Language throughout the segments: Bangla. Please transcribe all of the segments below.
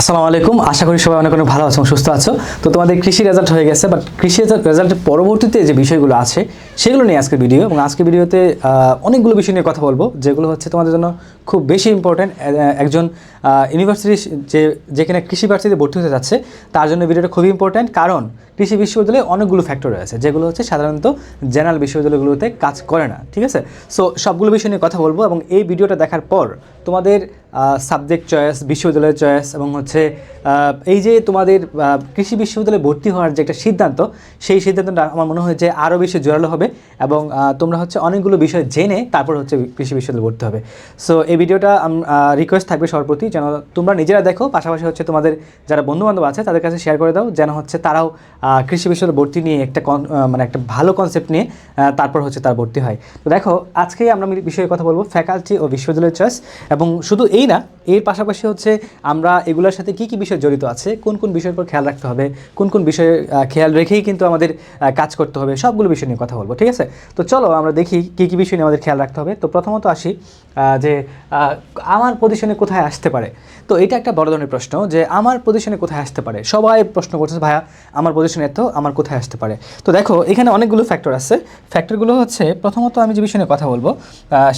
আসসালামু আলাইকুম। আশা করি সবাই অনেক অনেক ভালো আছো সুস্থ আছো। তো তোমাদের কৃষি রেজাল্ট হয়ে গেছে বাট কৃষি রেজাল্টের পরবর্তীতে যে বিষয়গুলো আছে, সেগুলো নিয়ে আজকের ভিডিও এবং আজকের ভিডিওতে অনেকগুলো বিষয় নিয়ে কথা বলব, যেগুলো হচ্ছে তোমাদের জন্য খুব বেশি ইম্পর্ট্যান্ট একজন ইউনিভার্সিটি যে, যেখানে কৃষি ভার্সিটিতে ভর্তি হতে যাচ্ছে, তার জন্য ভিডিওটা খুবই ইম্পর্ট্যান্ট কারণ কৃষি বিশ্ববিদ্যালয়ে অনেকগুলো ফ্যাক্টর রয়েছে, যেগুলো হচ্ছে সাধারণত জেনারেল বিশ্ববিদ্যালয়গুলোতে কাজ করে না, ঠিক আছে? সো সবগুলো বিষয় নিয়ে কথা বলব, এবং এই ভিডিওটা দেখার পর তোমাদের সাবজেক্ট চয়েস বিশ্ববিদ্যালয়ের চয়েস এবং হচ্ছে এই যে তোমাদের কৃষি বিশ্ববিদ্যালয়ে ভর্তি হওয়ার যে একটা সিদ্ধান্ত, সেই সিদ্ধান্তটা আমার মনে হয় যে আরও বেশি জোরালো হবে এবং তোমরা হচ্ছে অনেকগুলো বিষয় জেনে তারপর হচ্ছে কৃষি বিশ্ববিদ্যালয়ে ভর্তি হবে। সো এই ভিডিওটা রিকোয়েস্ট থাকবে সবার প্রতি, যেন তোমরা নিজেরা দেখো, পাশাপাশি হচ্ছে তোমাদের যারা বন্ধুবান্ধব আছে, তাদের কাছে শেয়ার করে দাও, যেন হচ্ছে তারাও কৃষি বিশ্ববিদ্যালয়ে ভর্তি নিয়ে একটা মানে একটা ভালো কনসেপ্ট নিয়ে তারপর হচ্ছে তার ভর্তি হয়। তো দেখো আজকে আমরা বিষয়ে কথা বলব ফ্যাকাল্টি ও বিশ্ববিদ্যালয়ের চয়েস এবং শুধু এই না, এর পাশাপাশি হচ্ছে আমরা এগুলোর সাথে কি কি বিষয় জড়িত আছে, কোন কোন বিষয়ের উপর খেয়াল রাখতে হবে, কোন কোন বিষয়ে খেয়াল রেখেই কিন্তু আমাদের কাজ করতে হবে, সবগুলো বিষয় নিয়ে কথা বলব, ঠিক আছে? তো চলো আমরা দেখি কি কি বিষয় নিয়ে আমাদের খেয়াল রাখতে হবে। তো প্রথমত আসি যে আমার পজিশনে কোথায় আসতে পারে? তো এটা একটা বড় ধরনের প্রশ্ন যে, আমার পজিশনে কোথায় আসতে পারে? সবাই প্রশ্ন করছে, ভাইয়া, আমার পজিশনে এত আমার কোথায় আসতে পারে? তো দেখো, এখানে অনেকগুলো ফ্যাক্টর আছে। ফ্যাক্টরগুলো হচ্ছে, প্রথমত আমি যে বিষয় কথা বলব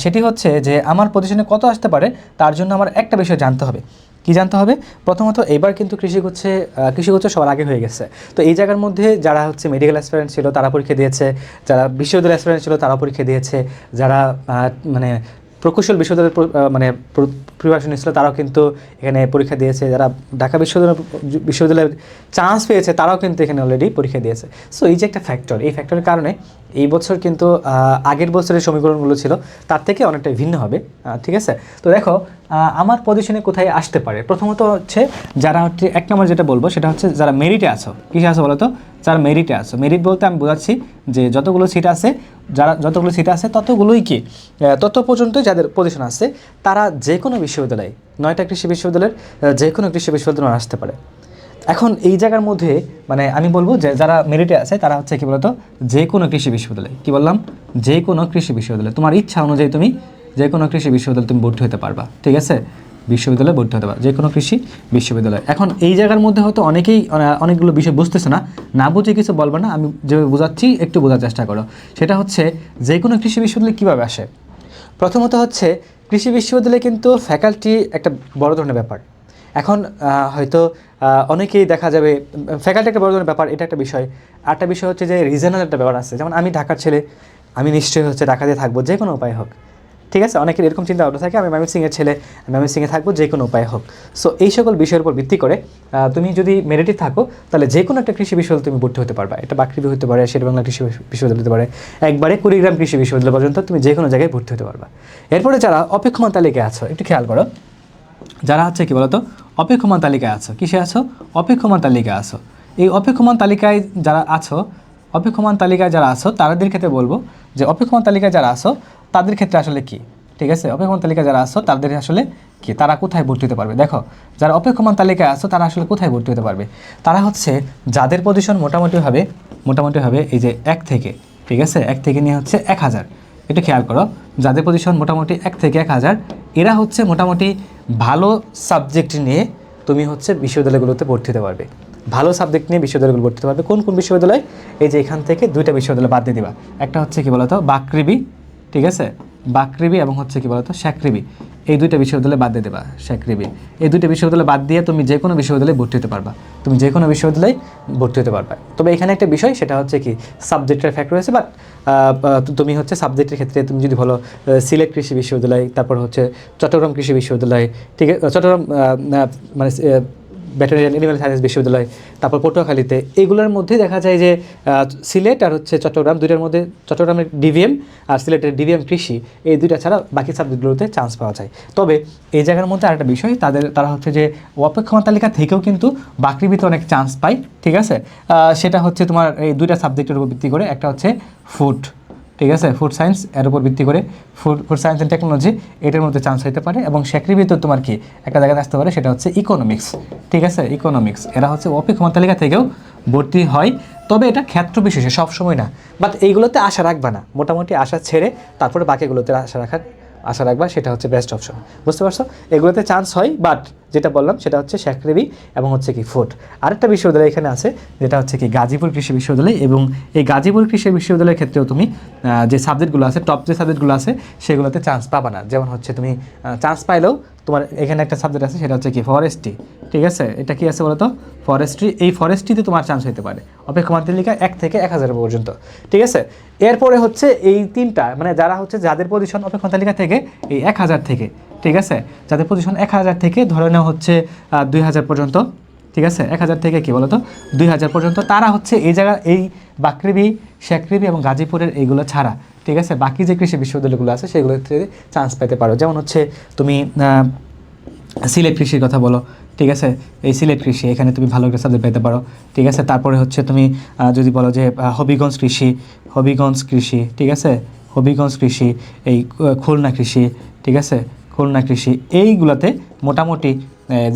সেটি হচ্ছে যে, আমার পজিশনে কত আসতে পারে, তার জন্য আমার একটা বিষয় জানতে হবে। কি জানতে হবে? প্রথমত, এবার কিন্তু কৃষি হচ্ছে কৃষি হচ্ছে সবার আগে হয়ে গেছে। তো এই জায়গার মধ্যে যারা হচ্ছে মেডিকেল অ্যাসপিরেন্ট ছিল, তারা পরীক্ষা দিয়েছে। যারা বিশ্ববিদ্যালয় অ্যাসপিরেন্ট ছিল তারা পরীক্ষা দিয়েছে। যারা মানে প্রকৌশল বিশ্ববিদ্যালয়ের মানে প্রিপারেশন ছিল তারাও কিন্তু এখানে পরীক্ষা দিয়েছে। যারা ঢাকা বিশ্ববিদ্যালয় বিশ্ববিদ্যালয়ের চান্স পেয়েছে, তারাও কিন্তু এখানে অলরেডি পরীক্ষা দিয়েছে। সো এই যে একটা ফ্যাক্টর এই ফ্যাক্টরের কারণে এই বছর কিন্তু আগের বছরের সমীকরণগুলো ছিল, তার থেকে অনেকটা ভিন্ন হবে ঠিক আছে? তো দেখো আমার পজিশনে কোথায় আসতে পারে? প্রথমত হচ্ছে যারা হচ্ছে, এক নম্বর যেটা বলব, সেটা হচ্ছে যারা মেরিটে আছো। কিসে আছো বলো তো যারা মেরিটে আছো। মেরিট বলতে আমি বোঝাচ্ছি যে যতগুলো সিট আছে, যারা যতগুলো সিট আছে, ততগুলোই কি? তত পর্যন্ত যাদের পজিশন আছে, তারা যে কোনো বিশ্ববিদ্যালয়ে, নয়টা কৃষি বিশ্ববিদ্যালয়ের যে কোনো কৃষি বিশ্ববিদ্যালয়ে আসতে পারে। এখন এই জায়গার মধ্যে মানে আমি বলব যে যারা মেরিটে আছে, তারা হচ্ছে কি বলতো, যে কোনো কৃষি বিশ্ববিদ্যালয়, কি বললাম? যে কোনো কৃষি বিশ্ববিদ্যালয়। তোমার ইচ্ছা অনুযায়ী তুমি যে কোনো কৃষি বিশ্ববিদ্যালয় তুমি ভর্তি হতে পারবা, ঠিক আছে? বিশ্ববিদ্যালয়ে ভর্তি হতে পারবা, যে কোনো কৃষি বিশ্ববিদ্যালয়। এখন এই জায়গার মধ্যে হয়তো অনেকেই অনেকগুলো বিষয় বুঝতেছে না না বুঝে কিছু বলবে না, আমি যেভাবে বোঝাচ্ছি, একটু বোঝার চেষ্টা করো। সেটা হচ্ছে, যে কোনো কৃষি বিশ্ববিদ্যালয় কীভাবে আসে? প্রথমত হচ্ছে, কৃষি বিশ্ববিদ্যালয়ে কিন্তু ফ্যাকাল্টি একটা বড় ধরনের ব্যাপার। এখন হয়তো অনেকেই দেখা যাবে ফ্যাকাল্টি একটা বড় ধরনের ব্যাপার, এটা একটা বিষয়। আরেকটা বিষয় হচ্ছে যে রিজনাল একটা ব্যাপার আছে। যেমন আমি ঢাকার ছেলে, আমি নিশ্চয়ই হচ্ছে ঢাকাতে থাকব, যে কোনো উপায় হোক। ঠিক আছে? অনেকের এরকম চিন্তা ভাবনা থাকে, আমি ময়মনসিংহের ছেলে ময়মনসিংহে থাকব, যে কোনো উপায় হোক। সো এই সকল বিষয়ের উপর ভিত্তি করে তুমি যদি মেরিটে থাকো, তাহলে যে কোনো একটা কৃষি বিশ্ববিদ্যালয় তুমি ভর্তি হতে পারবে। এটা বাকৃবি হতে পারে শেরবাংলা কৃষি বিশ্ববিদ্যালয় হতে পারে। একবারে কুড়িগ্রাম কৃষি বিশ্ববিদ্যালয় পর্যন্ত তুমি যে কোনো জায়গায় ভর্তি হতে পারবে। এরপরে যারা অপেক্ষমান তালিকায় আছো, একটু খেয়াল করো। যারা হচ্ছে কি বলতো? অপেক্ষমান তালিকায় আছো। কিসে আছো? অপেক্ষমান তালিকায় আছো। এই অপেক্ষমান তালিকায় যারা আছো, অপেক্ষমান তালিকায় যারা আছো, তাদের ক্ষেত্রে বলব যে অপেক্ষমান তালিকায় যারা আছো, তাদের ক্ষেত্রে আসলে কি? ঠিক আছে? অপেক্ষমান তালিকায় যারা আছো, তাদের আসলে কি? তারা কোথায় ভর্তি হতে পারবে? দেখো, যারা অপেক্ষমান তালিকায় আছো, তারা আসলে কোথায় ভর্তি হতে পারবে? তারা হচ্ছে যাদের পজিশন মোটামুটি হবে মোটামুটি হবে এই যে এক থেকে, ঠিক আছে? এক থেকে নিয়ে হচ্ছে এক হাজার। একটু খেয়াল করো, যাদের পজিশন মোটামুটি এক থেকে এক হাজার, এরা হচ্ছে মোটামুটি ভালো সাবজেক্ট নিয়ে তুমি হচ্ছে বিশ্ববিদ্যালয়গুলোতে ভর্তি হতে পারবে। ভালো সাবজেক্ট নিয়ে বিশ্ববিদ্যালয়গুলো ভর্তি হতে পারবে। কোন কোন বিশ্ববিদ্যালয়? এই যে এখান থেকে দুইটা বিশ্ববিদ্যালয় বাদ দিয়ে দিবা। একটা হচ্ছে কি বলতো? বাকৃবি ঠিক আছে? বাকৃবি এবং হচ্ছে কি বলতো? শ্যাকৃবি। এই দুইটা বিশ্ববিদ্যালয় বাদ দিয়ে দেবা, শ্যাকৃবি। এই দুইটা বিশ্ববিদ্যালয় বাদ দিয়ে তুমি যে কোনো বিশ্ববিদ্যালয়ে ভর্তি হতে পারবা। তুমি যে কোনো বিশ্ববিদ্যালয়ে ভর্তি হতে পারবা। তবে এখানে একটা বিষয়, সেটা হচ্ছে কি সাবজেক্টের ফ্যাক্টর রয়েছে বাট তুমি হচ্ছে সাবজেক্টের ক্ষেত্রে তুমি যদি বলো সিলেট কৃষি বিশ্ববিদ্যালয়, তারপর হচ্ছে চট্টগ্রাম কৃষি বিশ্ববিদ্যালয়, ঠিক আছে, চট্টগ্রাম মানে ভেটেরিয়ান এনিম্যাল সায়েন্স বিশ্ববিদ্যালয় তারপর পটুয়াখালীতে এগুলোর মধ্যে দেখা যায় যে সিলেট আর হচ্ছে চট্টগ্রাম দুইটার মধ্যে, চট্টগ্রামের ডিভিএম আর সিলেটের ডিভিএম কৃষি, এই দুইটা ছাড়া বাকি সাবজেক্টগুলোতে চান্স পাওয়া যায়। তবে এই জায়গার মধ্যে আরেকটা বিষয়, তাদের, তারা হচ্ছে যে অপেক্ষমান তালিকা থেকেও কিন্তু বাকৃবিতে অনেক চান্স পায়, ঠিক আছে? সেটা হচ্ছে তোমার এই দুইটা সাবজেক্টের উপর ভিত্তি করে, একটা হচ্ছে ফুড ঠিক আছে? ফুড সায়েন্স এর উপর ভিত্তি করে food food science and technology এটার মধ্যে চান্স হতে পারে এবং চাকরির ভিতর তোমার কি একটা জায়গাতে আসতে পারে, সেটা হচ্ছে ইকোনমিক্স ঠিক আছে? ইকোনমিক্স এরা হচ্ছে অপেক্ষমান তালিকা থেকেও ভর্তি হয়। তবে এটা ক্ষেত্র বিশেষে সবসময় না। বাট এইগুলোতে আশা রাখবা না। মোটামুটি আশা ছেড়ে তারপরে বাকিগুলোতে আশা রাখার আশা রাখবা, সেটা হচ্ছে বেস্ট অপশন বুঝতে পারছ? এগুলোতে চান্স হয় বাট যেটা বললাম, সেটা হচ্ছে শ্যাকরেবি এবং হচ্ছে কি ফুট আরেকটা বিশ্ববিদ্যালয় এখানে আছে, যেটা হচ্ছে কি গাজীপুর কৃষি বিশ্ববিদ্যালয় এবং এই গাজীপুর কৃষি বিশ্ববিদ্যালয়ের ক্ষেত্রেও তুমি যে সাবজেক্টগুলো আছে টপ যে সাবজেক্টগুলো আছে, সেগুলোতে চান্স পাবা না। যেমন হচ্ছে তুমি চান্স পাইলেও তোমার এখানে একটা সাবজেক্ট আছে, সেটা হচ্ছে কি ফরেস্ট্রি ঠিক আছে? এটা কি আছে বলতো? ফরেস্ট্রি এই ফরেস্ট্রিতে তোমার চান্স হতে পারে। অপেক্ষমান তালিকা এক থেকে এক হাজার পর্যন্ত, ঠিক আছে? এরপরে হচ্ছে এই তিনটা মানে যারা হচ্ছে যাদের পজিশন অপেক্ষমান তালিকা থেকে, এই এক হাজার থেকে, ঠিক আছে? যাদের পজিশন এক হাজার থেকে, ধরে নেওয়া হচ্ছে দুই হাজার পর্যন্ত, ঠিক আছে? এক হাজার থেকে কী বলতো? দুই হাজার পর্যন্ত, তারা হচ্ছে এই জায়গা, এই বাকৃবি শেকরিবি এবং গাজীপুরের এইগুলো ছাড়া ঠিক আছে? বাকি যে কৃষি বিশ্ববিদ্যালয়গুলো আছে সেগুলোতে চান্স পেতে পারো। যেমন হচ্ছে তুমি সিলেট কৃষির কথা বলো, ঠিক আছে? এই সিলেট কৃষি, এখানে তুমি ভালো একটা সাবজেক্ট পেতে পারো। ঠিক আছে? তারপরে হচ্ছে তুমি যদি বলো যে হবিগঞ্জ কৃষি হবিগঞ্জ কৃষি, ঠিক আছে? হবিগঞ্জ কৃষি, এই খুলনা কৃষি, ঠিক আছে? খুলনা কৃষি, এইগুলোতে মোটামুটি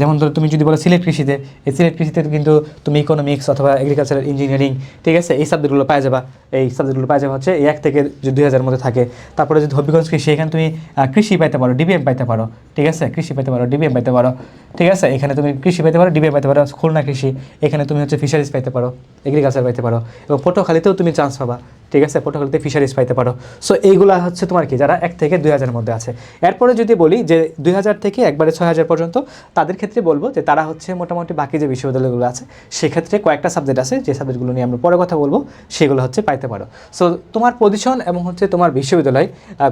যেমন ধরো তুমি যদি বলো সিলেট কৃষিতে, এই সিলেট কৃষিতে কিন্তু তুমি ইকোনমিক্স অথবা এগ্রিকালচারাল ইঞ্জিনিয়ারিং ঠিক আছে? এই সাবজেক্টগুলো পাই যাবা। এই সাবজেক্টগুলো পাই যাবা হচ্ছে এক থেকে যদি দুই হাজার মধ্যে থাকে। তারপরে যদি হবিগঞ্জ কৃষি, এখানে তুমি কৃষি পাইতে পারো, ডিবিএম পাইতে পারো, ঠিক আছে? কৃষি পাইতে পারো, ডিবিএম পাইতে পারো, ঠিক আছে? এখানে তুমি কৃষি পাইতে পারো, ডিবিএম পাইতে পারো, খুলনা কৃষি, এখানে তুমি হচ্ছে ফিশারিজ পাইতে পারো এগ্রিকালচার পাইতে পারো এবং পটুয়াখালীতেও তুমি চান্স পাবা। ঠিক আছে, পটুয়াখালীতে ফিশারিজ পাইতে পারো। সো এইগুলা হচ্ছে তোমার কি, যারা এক থেকে দুই হাজারের মধ্যে আছে। এরপরে যদি বলি যে দুই হাজার থেকে একবারে ছয় হাজার পর্যন্ত, তাদের ক্ষেত্রে বলব যে তারা হচ্ছে মোটামুটি বাকি যে বিশ্ববিদ্যালয়গুলো আছে, সেক্ষেত্রে কয়েকটা সাবজেক্ট আছে, যে সাবজেক্টগুলো নিয়ে আমরা পরে কথা বলব, সেগুলো হচ্ছে পাইতে পারো। সো তোমার পজিশন এবং হচ্ছে তোমার বিশ্ববিদ্যালয়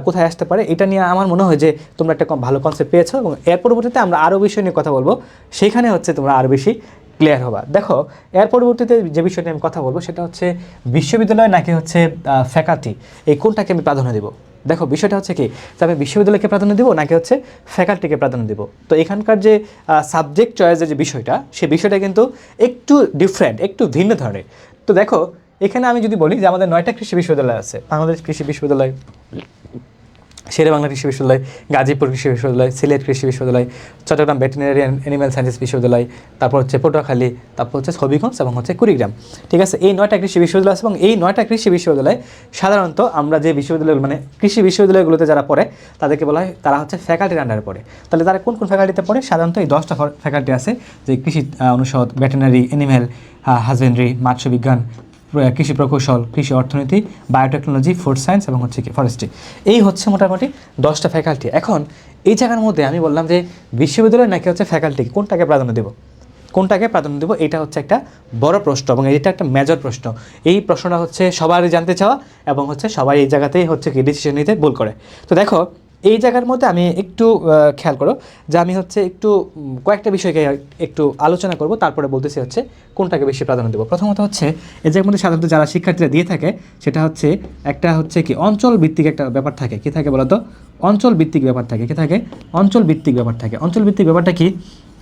কোথায় আসতে পারে, এটা নিয়ে আমার মনে হয় যে তোমরা একটা ভালো কনসেপ্ট পেয়েছ এবং এর পরবর্তীতে আমরা আরও বিষয় নিয়ে কথা বলব। সেখানে হচ্ছে তোমরা আরও বেশি ক্লিয়ার হবা। দেখো, এর পরবর্তীতে যে বিষয়টি আমি কথা বলব সেটা হচ্ছে বিশ্ববিদ্যালয় নাকি হচ্ছে ফ্যাকাল্টি এই কোনটাকে আমি প্রাধান্য দেবো? দেখো, বিষয়টা হচ্ছে কি? আমি বিশ্ববিদ্যালয়কে প্রাধান্য দেবো নাকি হচ্ছে ফ্যাকাল্টিকে প্রাধান্য দেবো? তো এখানকার যে সাবজেক্ট চয়েসের যে বিষয়টা সেই বিষয়টা কিন্তু একটু ডিফারেন্ট একটু ভিন্ন ধরনের। তো দেখো, এখানে আমি যদি বলি যে আমাদের নয়টা কৃষি বিশ্ববিদ্যালয় আছে, বাংলাদেশ কৃষি বিশ্ববিদ্যালয়। শেরে বাংলা কৃষি বিশ্ববিদ্যালয়, গাজীপুর কৃষি বিশ্ববিদ্যালয়, সিলেট কৃষি বিশ্ববিদ্যালয়, চট্টগ্রাম ভেটেরিনারি অ্যানিম্যাল সায়েন্সেস বিশ্ববিদ্যালয়, তারপর হচ্ছে পটুয়াখালী, তারপর হচ্ছে হবিগঞ্জ এবং হচ্ছে কুড়িগ্রাম। ঠিক আছে? এই নয়টা কৃষি বিশ্ববিদ্যালয় আছে এবং এই নয়টা কৃষি বিশ্ববিদ্যালয় সাধারণত আমরা যে বিশ্ববিদ্যালয় মানে কৃষি বিশ্ববিদ্যালয়গুলোতে যারা পড়ে, তাদেরকে বলা হয় তারা হচ্ছে ফ্যাকাল্টির আন্ডারে পড়ে। তাহলে তারা কোন কোন ফ্যাকাল্টিতে পড়ে? সাধারণত এই দশটা ফ্যাকাল্টি আছে যে কৃষি অনুষদ ভেটেরিনারি অ্যানিম্যাল হাজবেন্ডারি মৎস্য বিজ্ঞান প্র- কৃষি প্রকৌশল, কৃষি অর্থনীতি বায়োটেকনোলজি ফুড সায়েন্স এবং হচ্ছে কি ফরেস্ট্রি এই হচ্ছে মোটামুটি দশটা ফ্যাকাল্টি এখন এই জায়গার মধ্যে আমি বললাম যে বিশ্ববিদ্যালয় নাকি হচ্ছে ফ্যাকাল্টি কোনটাকে প্রাধান্য দেবো? কোনটাকে প্রাধান্য দেবো? এটা হচ্ছে একটা বড় প্রশ্ন এবং এটা একটা মেজর প্রশ্ন। এই প্রশ্নটা হচ্ছে সবারই জানতে চাওয়া এবং হচ্ছে সবাই এই জায়গাতেই হচ্ছে কি ডিসিশন নিতে ভুল করে। তো দেখো এই জায়গার মধ্যে আমি একটু খেয়াল করো যে আমি হচ্ছে একটু কয়েকটা বিষয়কে একটু আলোচনা করব, তারপরে বলতেছি হচ্ছে কোনটাকে বেশি প্রাধান্য দেবো। প্রথমত হচ্ছে এই জায়গার মধ্যে সাধারণত যারা শিক্ষার্থীরা দিয়ে থাকে, সেটা হচ্ছে একটা হচ্ছে কি অঞ্চল ভিত্তিক একটা ব্যাপার থাকে। কী থাকে বলতো? অঞ্চল ভিত্তিক ব্যাপার থাকে। কী থাকে? অঞ্চল ভিত্তিক ব্যাপার থাকে। অঞ্চল ভিত্তিক ব্যাপারটা কি?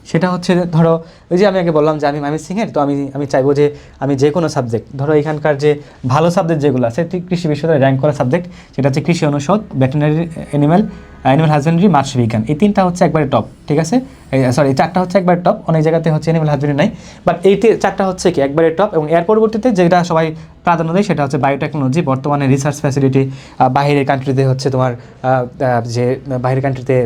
সেটা হচ্ছে, ধরো, ওই যে আমি আগে বললাম যে আমি মামি সিংয়ের তো আমি আমি চাইব যে আমি যে কোনো সাবজেক্ট ধরো এখানকার যে ভালো সাবজেক্ট যেগুলো আছে কৃষি বিশ্ববিদ্যালয়ে র্যাঙ্ক করা সাবজেক্ট সেটা হচ্ছে কৃষি অনুষদ ভেটেনারি অ্যানিম্যাল অ্যানিম্যাল হাজবেন্ডারি মৎস্য বিজ্ঞান। এই তিনটা হচ্ছে একবারে টপ ঠিক আছে? সরি চারটা হচ্ছে একবারে টপ অনেক জায়গাতে হচ্ছে অ্যানিম্যাল হাজবেন্ডারি নাই বাট এই চারটা হচ্ছে কি, একবারে টপ এবং এর পরবর্তীতে যেটা সবাই প্রাধান্য দেয়, সেটা হচ্ছে বায়োটেকনোলজি বর্তমানে রিসার্চ ফ্যাসিলিটি বাইরের কান্ট্রিতে হচ্ছে তোমার যে বাইরের কান্ট্রিতে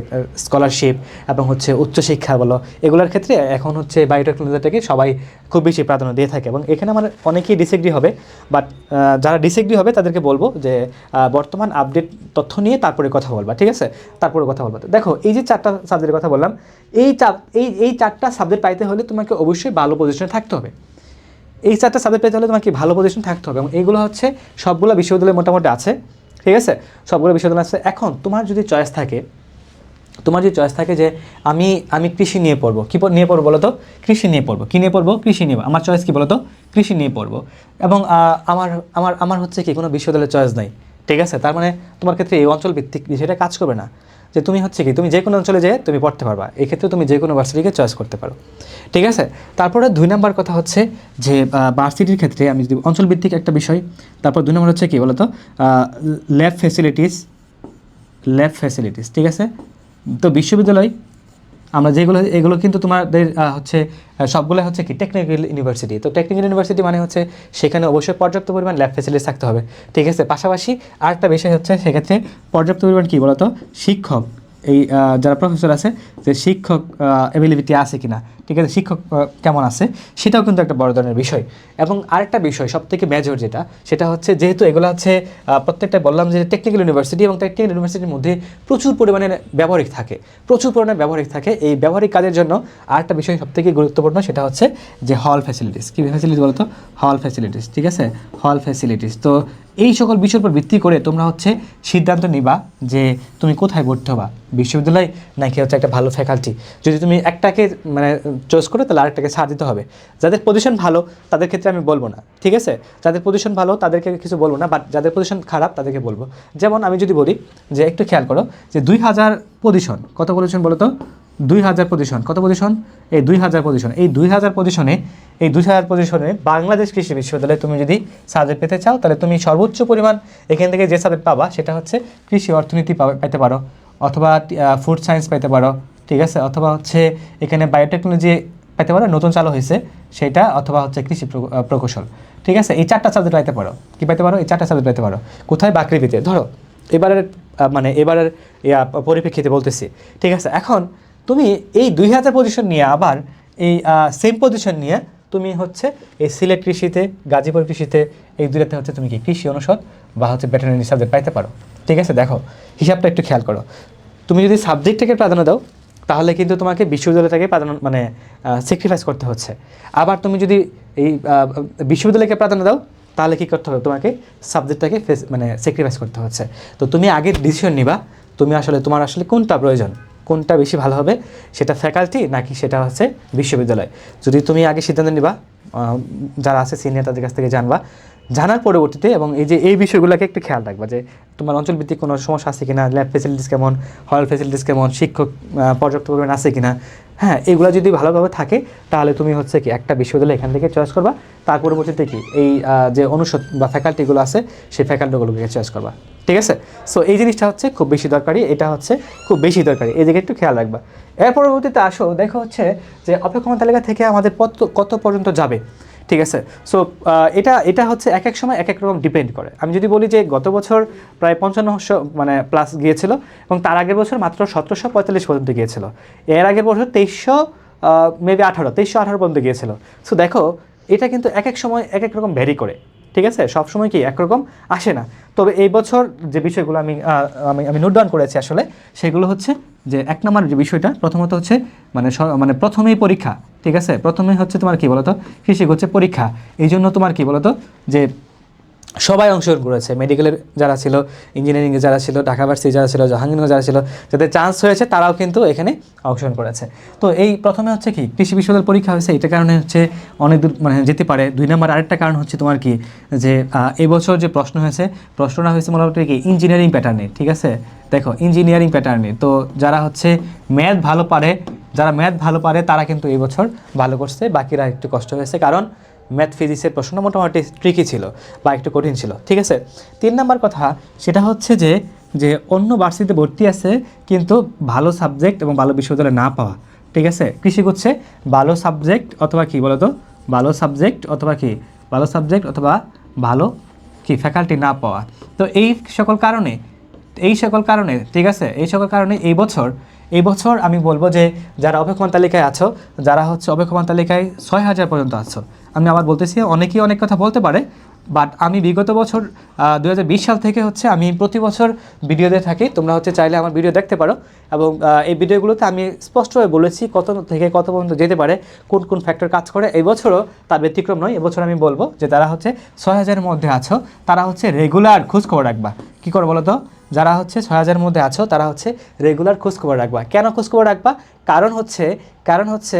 স্কলারশিপ এবং হচ্ছে উচ্চশিক্ষা বলো, এগুলোর ক্ষেত্রে এখন হচ্ছে বায়োটেকনোলজিটাকে সবাই খুব বেশি প্রাধান্য দিয়ে থাকে এবং এখানে আমার অনেকেই ডিসএগ্রি হবে বাট যারা ডিসএগ্রি হবে তাদেরকে বলব যে বর্তমান আপডেট তথ্য নিয়ে তারপরে কথা বলবা, ঠিক আছে? তারপরে কথা বলবা। দেখো, এই যে চারটা সাবজেক্টের কথা বললাম, এই চাপ এই এই চারটা সাবজেক্ট পাইতে হলে তোমাকে অবশ্যই ভালো পজিশনে থাকতে হবে। এই চারটা সাবজেক্ট পেতে হলে তোমাকে ভালো পজিশন থাকতে হবে এবং এইগুলো হচ্ছে সবগুলো বিশ্ববিদ্যালয় মোটামুটি আছে, ঠিক আছে? সবগুলো বিশ্ববিদ্যালয় আছে। এখন তোমার যদি চয়েস থাকে, তোমার যদি চয়েস থাকে যে আমি আমি কৃষি নিয়ে পড়ব, কী নিয়ে পড়ব বলো তো কৃষি নিয়ে পড়ব। কী নিয়ে পড়ব? কৃষি নিয়ে আমার চয়েস কী বলো তো কৃষি নিয়ে পড়ব। এবং আমার আমার আমার হচ্ছে কি কোনো বিশ্ববিদ্যালয়ের চয়েস নাই, ঠিক আছে? তার মানে তোমার ক্ষেত্রে এই অঞ্চল ভিত্তিক বিষয়টা কাজ করবে না। যে তুমি হচ্ছে কি, তুমি যে কোনো অঞ্চলে যেয়ে তুমি পড়তে পারবা। এক্ষেত্রে ক্ষেত্রে তুমি যে কোনো ভার্সিটিকে চয়েস করতে পারো। ঠিক আছে? তারপরে দুই নম্বর কথা হচ্ছে যে ভার্সিটির ক্ষেত্রে আমি যদি অঞ্চলভিত্তিক একটা বিষয়, তারপর দুই নম্বর হচ্ছে কি বলতো? ল্যাব ফ্যাসিলিটিস ল্যাব ফ্যাসিলিটিস ঠিক আছে? তো বিশ্ববিদ্যালয় আমরা যেগুলো, এগুলো কিন্তু তোমাদের হচ্ছে সবগুলো হচ্ছে কি টেকনিক্যাল ইউনিভার্সিটি তো টেকনিক্যাল ইউনিভার্সিটি মানে হচ্ছে সেখানে অবশ্যই পর্যাপ্ত পরিমাণ ল্যাব ফেসিলিটিস থাকতে হবে। ঠিক আছে? পাশাপাশি আরেকটা বিষয় হচ্ছে সেক্ষেত্রে পর্যাপ্ত পরিমাণ কী বলতো? শিক্ষক। এই যারা প্রফেসর আছে, যে শিক্ষক অ্যাভেলেবিলিটি আছে কিনা। ঠিক আছে? শিক্ষক কেমন আছে? সেটাও কিন্তু একটা বড় ধরনের বিষয়। এবং আরেকটা বিষয় সব থেকে মেজর যেটা সেটা হচ্ছে যেহেতু এগুলো আহ, প্রত্যেকটা বললাম যে টেকনিক্যাল ইউনিভার্সিটি এবং টেকনিক্যাল ইউনিভার্সিটির মধ্যে প্রচুর পরিমাণে ব্যবহারিক থাকে। প্রচুর পরিমাণে ব্যবহারিক থাকে। এই ব্যবহারিক কাজের জন্য আরেকটা বিষয় সব থেকে গুরুত্বপূর্ণ সেটা হচ্ছে যে হল ফ্যাসিলিটিস কী ফ্যাসিলিটিস বলতো? হল ফ্যাসিলিটিস ঠিক আছে? হল ফ্যাসিলিটিস তো এই সকল বিষয়ের উপর ভিত্তি করে তোমরা হচ্ছে সিদ্ধান্ত নিবা যে তুমি কোথায় ভর্তি হবা বিশ্ববিদ্যালয় নাকি হচ্ছে একটা ভালো ফ্যাকাল্টি যদি তুমি একটাকে মানে চয়েস করে তাহলে আরেকটাকে ছাড় দিতে হবে। যাদের পজিশন ভালো, তাদের ক্ষেত্রে আমি বলব না, ঠিক আছে? যাদের পজিশন ভালো, তাদেরকে কিছু বলব না বাট যাদের পজিশন খারাপ, তাদেরকে বলব। যেমন আমি যদি বলি যে, একটু খেয়াল করো যে, দুই হাজার পজিশন কত পজিশন বলো তো? দুই হাজার পজিশন কত পজিশন এই দুই হাজার পজিশন এই দুই হাজার পজিশনে এই দুই হাজার পজিশনে বাংলাদেশ কৃষি বিশ্ববিদ্যালয়ে তুমি যদি সাবজেক্ট পেতে চাও, তাহলে তুমি সর্বোচ্চ পরিমাণ এখান থেকে যে সাবজেক্ট পাবা, সেটা হচ্ছে কৃষি অর্থনীতি পেতে পারো, অথবা ফুড সায়েন্স পেতে পারো ঠিক আছে? অথবা হচ্ছে এখানে বায়োটেকনোলজি পেতে পারো, নতুন চালু হয়েছে সেটা অথবা হচ্ছে কৃষি প্রকৌশল। ঠিক আছে? এই চারটা সাবজেক্ট পাইতে পারো। কি পাইতে পারো? এই চারটা সাবজেক্ট পাইতে পারো। কোথায় বাকৃবিতে ধরো, এবারের মানে এবারের পরিপ্রেক্ষিতে বলতেছি। ঠিক আছে? এখন তুমি এই দুই হাজার পজিশন নিয়ে আবার এই সেম পজিশন নিয়ে তুমি হচ্ছে এই সিলেট কৃষিতে, গাজীপুর কৃষিতে, এই দুটাতে হচ্ছে তুমি কি কৃষি অনুষদ বা হচ্ছে ভেটেরিনারি সাবজেক্ট পাইতে পারো। ঠিক আছে? দেখো, হিসাবটা একটু খেয়াল করো। তুমি যদি সাবজেক্টটাকে প্রাধান্য দাও তাহলে কিন্তু তোমাকে বিশ্ববিদ্যালয়টাকে প্রাধান্য মানে স্যাক্রিফাইস করতে হচ্ছে। আবার তুমি যদি এই বিশ্ববিদ্যালয়কে প্রাধান্য দাও, তাহলে কী করতে হবে? তোমাকে সাবজেক্টটাকে ফেস মানে স্যাক্রিফাইস করতে হচ্ছে। তো তুমি আগে ডিসিশন নিবা, তুমি আসলে, তোমার আসলে কোনটা প্রয়োজন? কোনটা বেশি ভালো হবে? সেটা ফ্যাকাল্টি নাকি সেটা হচ্ছে বিশ্ববিদ্যালয়? যদি তুমি আগে সিদ্ধান্ত নিবা যারা আছে সিনিয়র তাদের কাছ থেকে জানবা জানার পরবর্তীতে এবং এই যে, এই বিষয়গুলোকে একটু খেয়াল রাখবা যে, তোমার অঞ্চলভিত্তিক কোনো সমস্যা আছে কিনা ল্যাব ফেসিলিটিস কেমন হল ফেসিলিটিস কেমন, শিক্ষক পর্যাপ্ত পরিমাণ আছে কিনা হ্যাঁ এগুলো যদি ভালোভাবে থাকে, তাহলে তুমি হচ্ছে কি একটা বিশ্ববিদ্যালয় এখান থেকে চয়েস করবা, তার পরবর্তীতে কি এই যে অনুষদ বা ফ্যাকাল্টিগুলো আছে, সেই ফ্যাকাল্টিগুলোকে চয়েস করবা, ঠিক আছে? সো এই জিনিসটা হচ্ছে খুব বেশি দরকারি, এটা হচ্ছে খুব বেশি দরকারি, এই দিকে একটু খেয়াল রাখবা। এর পরবর্তীতে আসো, দেখো হচ্ছে যে অপেক্ষমান তালিকা থেকে আমাদের কত কত পর্যন্ত যাবে? ঠিক আছে? সো এটা এটা হচ্ছে এক এক সময় এক এক রকম ডিপেন্ড করে। আমি যদি বলি যে গত বছর প্রায় পঞ্চান্নশো মানে প্লাস গিয়েছিল এবং তার আগের বছর মাত্র সতেরোশো পঁয়তাল্লিশ পর্যন্ত গিয়েছিল। এর আগের বছর তেইশশো মেবি আঠারো, তেইশশো আঠারো পর্যন্ত গিয়েছিল। সো দেখো, এটা কিন্তু এক এক সময় এক এক রকম ভ্যারি করে। ঠিক আছে? সবসময় কি একরকম? আসে না। তবে এই বছর যে বিষয়গুলো আমি আমি আমি নোট ডাউন করেছি আসলে, সেগুলো হচ্ছে যে এক নম্বর যে বিষয়টা, প্রথমত হচ্ছে মানে মানে প্রথমেই পরীক্ষা, ঠিক আছে? প্রথমে হচ্ছে তোমার কি বলতো? কৃষি হচ্ছে পরীক্ষা। এই জন্য তোমার কি বলতো? যে সবাই অংশগ্রহণ করেছে। মেডিকেলের যারা ছিল ইঞ্জিনিয়ারিংয়ে যারা ছিল, ঢাকা ভার্সিটি যারা ছিল জাহাঙ্গীরনগর যারা ছিল, যাদের চান্স হয়েছে, তারাও কিন্তু এখানে অংশগ্রহণ করেছে। তো এই প্রথমে হচ্ছে কি, কৃষি বিশ্ববিদ্যালয় পরীক্ষা হয়েছে এটা কারণে হচ্ছে অনেক দূর মানে যেতে পারে। দুই নম্বর আরেকটা কারণ হচ্ছে তোমার কি, যে এবছর যে প্রশ্ন হয়েছে, প্রশ্নটা হয়েছে মোটামুটি কি ইঞ্জিনিয়ারিং প্যাটার্নে ঠিক আছে? দেখো ইঞ্জিনিয়ারিং প্যাটার্নে তো যারা হচ্ছে ম্যাথ ভালো পারে, যারা ম্যাথ ভালো পারে, তারা কিন্তু এই বছর ভালো করছে, বাকিরা একটু কষ্ট হয়েছে। কারণ ম্যাথ, ফিজিক্সের প্রশ্ন মোটামুটি ট্রিকি ছিল বা একটু কঠিন ছিল, ঠিক আছে? তিন নাম্বার কথা সেটা হচ্ছে যে যে অন্য ভার্সিটিতে ভর্তি আছে কিন্তু ভালো সাবজেক্ট এবং ভালো বিশ্ববিদ্যালয় না পাওয়া, ঠিক আছে? কৃষি করছে, ভালো সাবজেক্ট অথবা কি বলতো? ভালো সাবজেক্ট অথবা কি? ভালো সাবজেক্ট অথবা ভালো কি? ফ্যাকাল্টি না পাওয়া। তো এই সকল কারণে, এই সকল কারণে, ঠিক আছে? এই সকল কারণে এই বছর এই বছর আমি বলব যে, যারা অপেক্ষমান তালিকায় আছো, যারা হচ্ছে অপেক্ষমান তালিকায় ছয় হাজার পর্যন্ত আছো আমি আবার বলতেছি, অনেকেই অনেক কথা বলতে পারে বাট আমি বিগত বছর দু হাজার বিশ সাল থেকে হচ্ছে আমি প্রতি বছর ভিডিও দিয়ে থাকি। তোমরা হচ্ছে চাইলে আমার ভিডিও দেখতে পারো। এবং এই ভিডিওগুলোতে আমি স্পষ্টভাবে বলেছি কত থেকে কত পর্যন্ত যেতে পারে, কোন কোন ফ্যাক্টর কাজ করে। এই বছরও তার ব্যতিক্রম নয়, এবছর আমি বলব যে তারা হচ্ছে ছয় হাজারের মধ্যে আছো, তারা হচ্ছে রেগুলার খোঁজ খবর রাখবা। কী করে বলো তো যারা হচ্ছে ছয় হাজারের মধ্যে আছো, তারা হচ্ছে রেগুলার খোঁজখবর রাখবা। কেন খোঁজখবর রাখবা? কারণ হচ্ছে কারণ হচ্ছে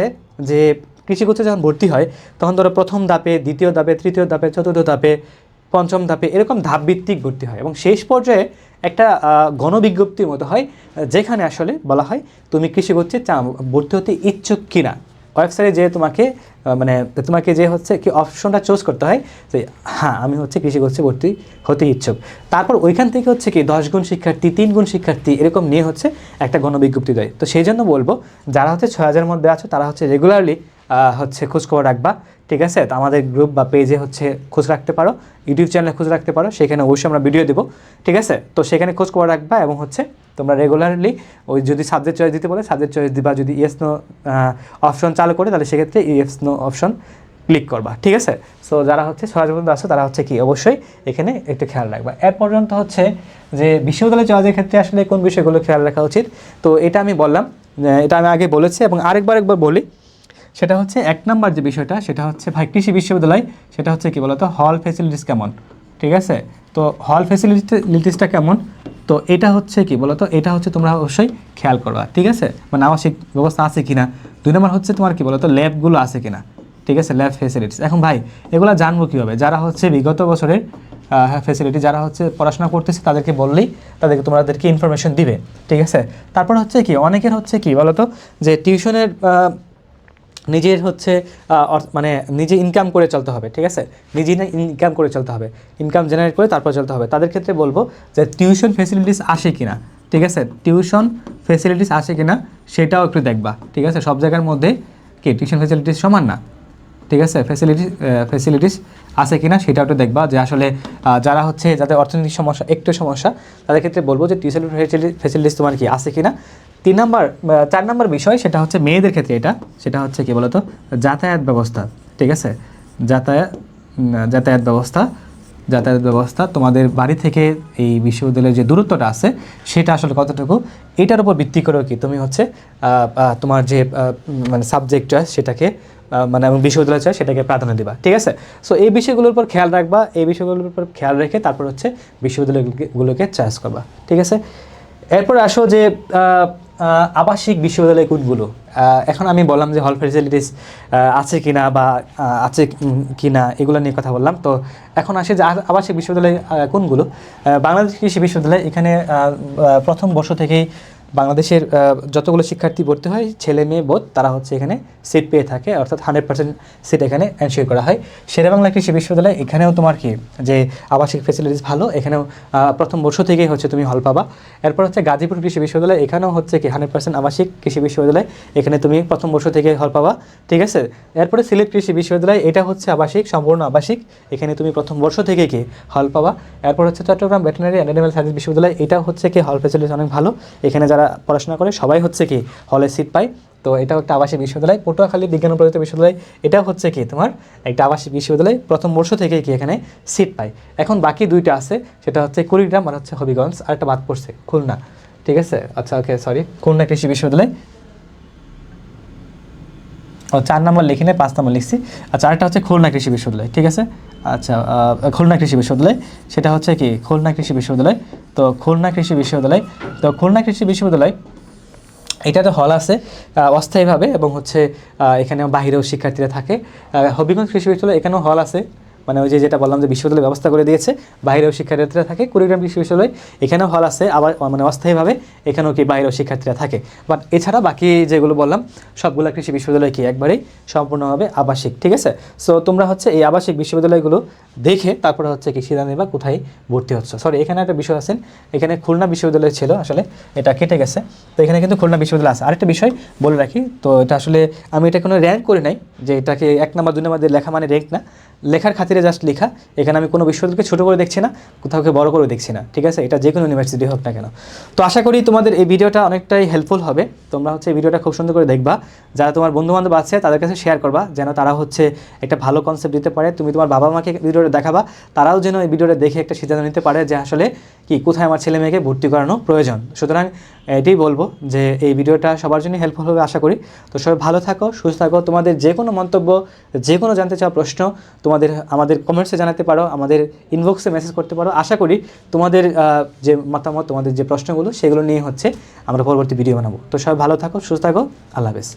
যে কৃষিগুচ্ছে যখন ভর্তি হয়, তখন ধরো প্রথম ধাপে, দ্বিতীয় ধাপে, তৃতীয় ধাপে, চতুর্থ ধাপে, পঞ্চম ধাপে এরকম ধাপভিত্তিক ভর্তি হয় এবং শেষ পর্যায়ে একটা গণবিজ্ঞপ্তির মতো হয়, যেখানে আসলে বলা হয়, তুমি কৃষিগুচ্ছে চা, ভর্তি হতে ইচ্ছুক কিনা। ওয়েবসাইটে যে তোমাকে মানে তোমাকে যে হচ্ছে কি অপশনটা চুজ করতে হয়, যে হ্যাঁ আমি হচ্ছে কৃষি করছি ভর্তি হতে ইচ্ছুক। তারপর ওইখান থেকে হচ্ছে কি দশ গুণ শিক্ষার্থী, তিন গুণ শিক্ষার্থী এরকম নিয়ে হচ্ছে একটা গণবিজ্ঞপ্তি দেয়। তো সেই জন্য বলব, যারা হচ্ছে ছয় হাজারের মধ্যে আছো, তারা হচ্ছে রেগুলারলি হচ্ছে খোঁজখবর রাখবা, ঠিক আছে? তো আমাদের গ্রুপ বা পেজে হচ্ছে খোঁজ রাখতে পারো ইউটিউব চ্যানেলে খোঁজ রাখতে পারো, সেখানে অবশ্যই আমরা ভিডিও দেবো, ঠিক আছে? তো সেখানে খোঁজ খবর রাখবা এবং হচ্ছে তোমরা রেগুলারলি ওই যদি সাবজেক্ট চয়েস দিতে বলে সাবজেক্ট চয়েস দিবা, যদি ইয়েস নো অপশন চালু করে, তাহলে সেক্ষেত্রে ইয়েস নো অপশন ক্লিক করবা, ঠিক আছে? সো যারা হচ্ছে সরাজ পর্যন্ত আসো তারা হচ্ছে কি, অবশ্যই এখানে একটু খেয়াল রাখবা। এর পর্যন্ত হচ্ছে যে বিশ্ববিদ্যালয় চয়েসের ক্ষেত্রে আসলে কোন বিষয়গুলো খেয়াল রাখা উচিত? তো এটা আমি বললাম এটা আমি আগে বলেছি এবং আরেকবার একবার বলি সেটা হচ্ছে এক নাম্বার যে বিষয়টা, সেটা হচ্ছে ভাই কৃষি বিশ্ববিদ্যালয়, সেটা হচ্ছে কি বলতো হল ফেসিলিটিস কেমন? ঠিক আছে? তো হল ফেসিলিটিসটা কেমন? তো এটা হচ্ছে কি বলতো, এটা হচ্ছে তোমরা অবশ্যই খেয়াল করবা, ঠিক আছে? মানে আবাসিক ব্যবস্থা আছে কিনা? দুই নম্বর হচ্ছে তোমার কি বলতো ল্যাবগুলো আছে কিনা? ঠিক আছে? ল্যাব ফেসিলিটিস এখন ভাই, এগুলো জানব কীভাবে? যারা হচ্ছে বিগত বছরের ফেসিলিটি যারা হচ্ছে পড়াশোনা করতেছে, তাদেরকে বললেই তাদেরকে তোমাদেরকে ইনফরমেশন দিবে, ঠিক আছে? তারপর হচ্ছে কি, অনেকের হচ্ছে কি বলতো, যে টিউশনের নিজের হচ্ছে মানে নিজে ইনকাম করে চলতে হবে, ঠিক আছে? নিজে ইনকাম করে চলতে হবে। ইনকাম জেনারেট করে তারপর চলতে হবে। তাদের ক্ষেত্রে বলব যে টিউশন ফেসিলিটিস আসে কিনা, ঠিক আছে? টিউশন ফেসিলিটিস আসে কিনা সেটাও একটু দেখবা, ঠিক আছে? সব জায়গার মধ্যে কি টিউশন ফেসিলিটিস সমান না? ঠিক আছে? ফেসিলিটিস ফেসিলিটিস আছে কিনা সেটা একটু দেখবা যে আসলে যারা হচ্ছে, যাদের অর্থনৈতিক সমস্যা, একটু সমস্যা, তাদের ক্ষেত্রে বলব যে টিউশন ফেসিলিটিস তোমার কি আছে কিনা? তিন নম্বর চার নাম্বার বিষয় সেটা হচ্ছে মেয়েদের ক্ষেত্রে এটা। সেটা হচ্ছে কি বলতো? যাতায়াত ব্যবস্থা, ঠিক আছে? যাতায়াত যাতায়াত ব্যবস্থা যাতায়াত ব্যবস্থা, তোমাদের বাড়ি থেকে এই বিশ্ববিদ্যালয়ের যে দূরত্বটা আছে, সেটা আসলে কতটুকু? এটার উপর ভিত্তি করেও কি তুমি হচ্ছে তোমার যে মানে সাবজেক্ট চয়েস সেটাকে মানে এবং বিশ্ববিদ্যালয় চয়েস সেটাকে প্রাধান্য দিবা, ঠিক আছে? সো এই বিষয়গুলোর উপর খেয়াল রাখবা, এই বিষয়গুলোর উপর খেয়াল রেখে তারপর হচ্ছে বিশ্ববিদ্যালয়গুলোকে চয়েস করবা, ঠিক আছে? এরপর আসো যে আবাসিক বিশ্ববিদ্যালয় কোনগুলো? এখন আমি বললাম যে হল ফেসিলিটিস আছে কি না বা আছে কি না এগুলো নিয়ে কথা বললাম। তো এখন আসে যে আবাসিক বিশ্ববিদ্যালয় কোনগুলো? বাংলাদেশ কৃষি বিশ্ববিদ্যালয় এখানে প্রথম বর্ষ থেকেই বাংলাদেশের যতগুলো শিক্ষার্থী ভর্তি হয়, ছেলে মেয়ে বোধ, তারা হচ্ছে এখানে সিট পেয়ে থাকে, অর্থাৎ হান্ড্রেড পার্সেন্ট সিট এখানে এনশিওর করা হয়। শেরেবাংলা কৃষি বিশ্ববিদ্যালয়, এখানেও তোমার কি, যে আবাসিক ফেসিলিটিস ভালো, এখানেও প্রথম বর্ষ থেকেই হচ্ছে তুমি হল পাবা। এরপর হচ্ছে গাজীপুর কৃষি বিশ্ববিদ্যালয়, এখানেও হচ্ছে কি হান্ড্রেড পার্সেন্ট আবাসিক কৃষি বিশ্ববিদ্যালয়, এখানে তুমি প্রথম বর্ষ থেকে হল পাবা, ঠিক আছে? এরপরে সিলেট কৃষি বিশ্ববিদ্যালয়, এটা হচ্ছে আবাসিক, সম্পূর্ণ আবাসিক, এখানে তুমি প্রথম বর্ষ থেকে কি হল পাবা। এরপর হচ্ছে Chattogram veterinary and animal science বিশ্ববিদ্যালয় এটা হচ্ছে কি হল ফেসিলিটিস অনেক ভালো, এখানে যারা পড়াশোনা করে, সবাই হচ্ছে কি হলে সিট পায়। তো এটাও একটা আবাসিক বিশ্ববিদ্যালয়। পটুয়াখালী বিজ্ঞান প্রযুক্তি বিশ্ববিদ্যালয়, এটাও হচ্ছে কি তোমার একটা আবাসিক বিশ্ববিদ্যালয়। প্রথম বর্ষ থেকে কি এখানে সিট পায়। এখন বাকি দুইটা আছে, সেটা হচ্ছে কুড়িগ্রাম আর হচ্ছে হবিগঞ্জ। আর একটা বাদ পড়ছে, খুলনা। ঠিক আছে? আচ্ছা ওকে সরি খুলনা কৃষি বিশ্ববিদ্যালয়। চার নম্বর লিখি নাই পাঁচ নম্বর লিখছি। আচ্ছা আরেকটা হচ্ছে খুলনা কৃষি বিশ্ববিদ্যালয়, ঠিক আছে? আচ্ছা খুলনা কৃষি বিশ্ববিদ্যালয়, সেটা হচ্ছে কি? খুলনা কৃষি বিশ্ববিদ্যালয়। তো খুলনা কৃষি বিশ্ববিদ্যালয়, তো খুলনা কৃষি বিশ্ববিদ্যালয় এটাতে হল আছে অস্থায়ীভাবে এবং হচ্ছে এখানে বাহিরেও শিক্ষার্থীরা থাকে। হবিগঞ্জ কৃষি বিশ্ববিদ্যালয়, এখানেও হল আছে। মানে ওই যে যেটা বললাম যে বিশ্ববিদ্যালয় ব্যবস্থা করে দিয়েছে, বাইরেও শিক্ষার্থীরা থাকে, কুড়িগ্রাম বিশ্ববিদ্যালয়, এখানেও হল আছে, আবার মানে অস্থায়ীভাবে এখানেও কি বাইরেও শিক্ষার্থীরা থাকে। বাট এছাড়া বাকি যেগুলো বললাম, সবগুলো কৃষি বিশ্ববিদ্যালয় কি একবারেই সম্পূর্ণভাবে আবাসিক, ঠিক আছে? সো তোমরা হচ্ছে এই আবাসিক বিশ্ববিদ্যালয়গুলো দেখে তারপরে হচ্ছে কি সিদ্ধান্ত নেবা কোথায় ভর্তি হচ্ছে। সরি এখানে একটা বিষয় আছেন এখানে খুলনা বিশ্ববিদ্যালয় ছিল আসলে, এটা কেটে গেছে। তো এখানে কিন্তু খুলনা বিশ্ববিদ্যালয় আছে। আরেকটা বিষয় বলে রাখি, তো এটা আসলে আমি এটা কোনো র্যাঙ্ক করি নাই, যে এটাকে এক নাম্বার, দুই নাম্বার লেখা মানে র্যাঙ্ক না। লেখার খাতিরে জাস্ট লেখা। এখানে আমি কোনো বিশ্ববিদ্যালয়কে ছোটো করে দেখছি না কোথাওকে বড় করে দেখছি না, ঠিক আছে? এটা যে কোনো ইউনিভার্সিটি হোক না কেন। তো আশা করি তোমাদের এই ভিডিওটা অনেকটাই হেল্পফুল হবে। তোমরা হচ্ছে এই ভিডিওটা খুব সুন্দর করে দেখবা। যারা তোমার বন্ধু বান্ধব আছে, তাদের কাছে শেয়ার করবা, যেন তারা হচ্ছে একটা ভালো কনসেপ্ট দিতে পারে। তুমি তোমার বাবা মাকে ভিডিওটা দেখাবা, তারাও যেন এই ভিডিওটা দেখে একটা সিদ্ধান্ত নিতে পারে যে আসলে কি, কোথায় আমার ছেলে মেয়েকে ভর্তি করানো প্রয়োজন। সুতরাং এটাই বলব যে এই ভিডিওটা সবার জন্য হেল্পফুল হবে, আশা করি। তো সবাই ভালো থাকো, সুস্থ থাকো। তোমাদের যে কোনো মন্তব্য, যে কোনো জানতে চাওয়া প্রশ্ন তোমাদের, আমাদের কমেন্টসে জানাতে পারো, আমাদের ইনবক্সে মেসেজ করতে পারো। আশা করি তোমাদের যে মতামত, তোমাদের যে প্রশ্নগুলো, সেগুলো নিয়ে হচ্ছে আমরা পরবর্তী ভিডিও বানাবো। তো সবাই ভালো থাকো, সুস্থ থাকো, আল্লাহ হাফেজ।